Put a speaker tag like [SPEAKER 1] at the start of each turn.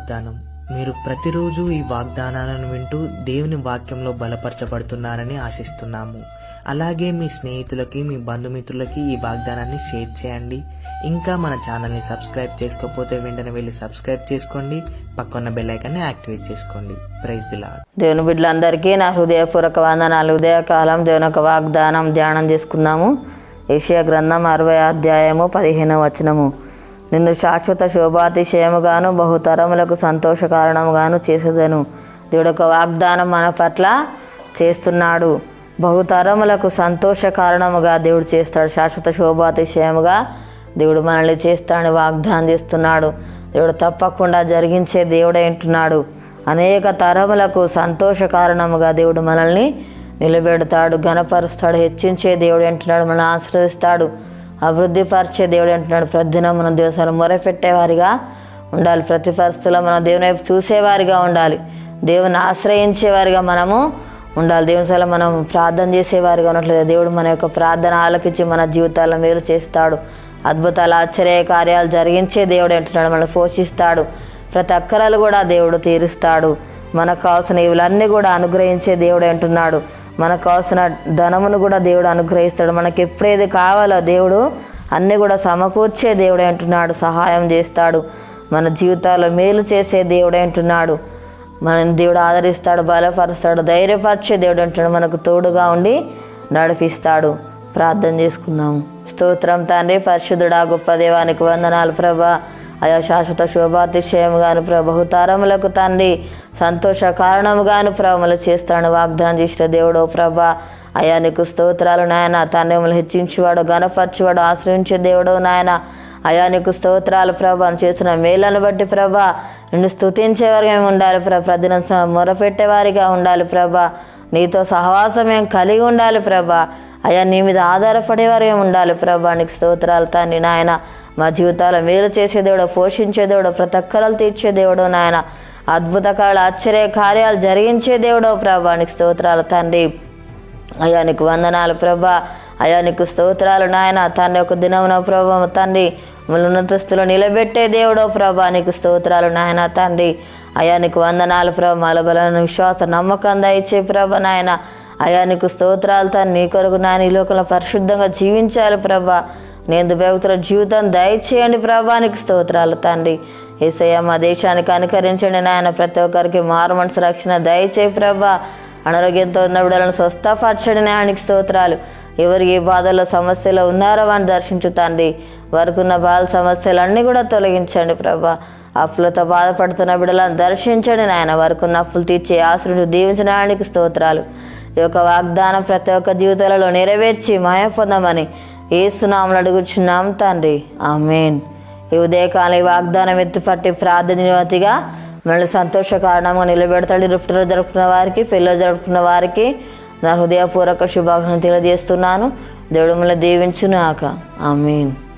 [SPEAKER 1] వాగ్దానం. మీరు ప్రతిరోజు ఈ వాగ్దానాలను వింటూ దేవుని వాక్యంలో బలపరచబడుతున్నారని ఆశిస్తున్నాము. అలాగే మీ స్నేహితులకి మీ బంధుమిత్రులకి ఈ వాగ్దానాన్ని షేర్ చేయండి. ఇంకా మన ఛానల్ని సబ్స్క్రైబ్ చేసుకోకపోతే వెంటనే వెళ్ళి సబ్స్క్రైబ్ చేసుకోండి. పక్కన బెల్లైకాన్ని యాక్టివేట్ చేసుకోండి. ప్రైజ్ దిలా
[SPEAKER 2] దేవుని బిడ్డలందరికీ నా హృదయపూర్వక వందనాలు ఉదయకాలం దేవుని యొక్క వాగ్దానం ధ్యానం చేసుకుందాము. ఏషియా గ్రంథం అరవై అధ్యాయము పదిహేనవ వచనము. నిన్ను శాశ్వత శోభాతిశయముగాను బహుతరములకు సంతోష కారణముగాను చేసేదను. దేవుడు ఒక వాగ్దానం మన పట్ల చేస్తున్నాడు. బహుతరములకు సంతోష కారణముగా దేవుడు చేస్తాడు. శాశ్వత శోభాతిశయముగా దేవుడు మనల్ని చేస్తాడని వాగ్దానం చేస్తున్నాడు. దేవుడు తప్పకుండా జరిగించే దేవుడే అంటున్నాడు అనేక తరములకు సంతోష కారణముగా దేవుడు మనల్ని నిలబెడతాడు గణపరుస్తాడు హెచ్చించే దేవుడు అంటున్నాడు మనల్ని ఆశ్రయిస్తాడు. అభివృద్ధిపరిచే దేవుడు అంటున్నాడు ప్రతిదినం మనం దేవసాలు మొరపెట్టేవారిగా ఉండాలి. ప్రతి పరిస్థితుల్లో మనం దేవుని వైపు చూసేవారిగా ఉండాలి. దేవుని ఆశ్రయించేవారిగా మనము ఉండాలి. దేవుని సల మనం ప్రార్థన చేసేవారిగా ఉన్నట్లేదు దేవుడు మన యొక్క ప్రార్థన ఆలకించి మన జీవితాల్లో మేలు చేస్తాడు. అద్భుతాలు ఆశ్చర్య కార్యాలు జరిగించే దేవుడు అంటున్నాడు. మనల్ని పోషిస్తాడు. ప్రతి అక్కరాలు కూడా దేవుడు తీరుస్తాడు. మనకు కావాల్సిన ఇవులన్నీ కూడా అనుగ్రహించే దేవుడు అంటున్నాడు. మనకు కావాల్సిన ధనమును కూడా దేవుడు అనుగ్రహిస్తాడు. మనకి ఎప్పుడేది కావాలో దేవుడు అన్నీ కూడా సమకూర్చే దేవుడు అంటున్నాడు సహాయం చేస్తాడు. మన జీవితాల్లో మేలు చేసే దేవుడు అంటున్నాడు మనని దేవుడు ఆదరిస్తాడు బలపరుస్తాడు ధైర్యపరిచే దేవుడు అంటున్నాడు మనకు తోడుగా ఉండి నడిపిస్తాడు. ప్రార్థన చేసుకుందాము స్తోత్రం తండ్రి పరిశుద్ధుడా గొప్ప దేవానికి వందనాలు ప్రభా. అయా శాశ్వత శోభాతిశయముగాను ప్రభ తరములకు తండ్రి. సంతోష కారణముగాను ప్రభములు చేస్తాను వాగ్దానం చేసిన దేవుడో ప్రభ. అయా నీకు స్తోత్రాలు నాయన తండ్రి హెచ్చించేవాడు గణపరచేవాడు ఆశ్రయించే దేవుడు నాయన. అయా నీకు స్తోత్రాలు ప్రభా చేసిన మేలను బట్టి ప్రభా. నిన్ను స్తుతించేవారిగా మేము ఉండాలి ప్రభ. ప్రతిదినం మొరపెట్టేవారిగా ఉండాలి ప్రభ. నీతో సహవాసం మేము కలిగి ఉండాలి ప్రభా. అయ్యా నీ మీద ఆధారపడేవారే ఉండాలి ప్రభా. నీకు స్తోత్రాలు తండ్రి నాయన. మా జీవితాల మేలు చేసే దేవుడు పోషించే దేవుడు ప్రతి ఒక్కరలు తీర్చే దేవుడు నాయన. అద్భుత కాళ్ళు ఆశ్చర్య కార్యాలు జరిగించే దేవుడో ప్రభా. నీకు స్తోత్రాలు తండ్రి. అయ్యా నీకు వందనాలు ప్రభా. అయ్యా నీకు స్తోత్రాలు నాయన. తండ్రి ఒక దినమున ప్రభా తండ్రి ఉన్నతస్థులు నిలబెట్టే దేవుడో ప్రభా. నీకు స్తోత్రాలు నాయన తండ్రి. అయ్యా నీకు వందనాలు ప్రభా. మలబలను విశ్వాస నమ్మకం దయచే ప్రభ నాయన. అయ్యా నీకు స్తోత్రాలు తను నీ కొరకు నాయన ఈ లోకంలో పరిశుద్ధంగా జీవించాలి ప్రభా. నేను భక్తుల జీవితం దయచేయండి ప్రభానికి స్తోత్రాలు తండ్రి. ఏసయ్య మా దేశానికి అనుకరించండి నాయన. ప్రతి ఒక్కరికి మారు మనసు రక్షణ దయచేయి ప్రభా. అనారోగ్యంతో ఉన్న బిడ్డలను స్వస్థపరచండి నాయనకి స్తోత్రాలు. ఎవరికి ఏ బాధల్లో సమస్యలు ఉన్నారో అని దర్శించు తండ్రి. వారికి ఉన్న బాధ సమస్యలన్నీ కూడా తొలగించండి ప్రభా. అప్పులతో బాధపడుతున్న బిడ్డలను దర్శించండి నాయన. వరకున్న అప్పులు తీర్చే ఆశ్రుడు దీవించిన ఆయనకి స్తోత్రాలు. ఈ యొక్క వాగ్దానం ప్రతి ఒక్క జీవితాలలో నెరవేర్చి మాయ పొందమని ఏసునామలు అడుగుచున్నాం తండ్రి. ఆమెన్. ఈ ఉదయకాలం ఈ వాగ్దానం ఎత్తుపట్టి ప్రార్థనవతిగా మనల్ని సంతోష కారణంగా నిలబెడతాడు. రుపుటలో జరుపుకున్న వారికి పిల్లలు జరుపుకున్న వారికి నా హృదయపూర్వక శుభాకాంక్షలు తెలియజేస్తున్నాను. దేవుడు మిమ్మల్ని దీవించునాక ఆమెన్.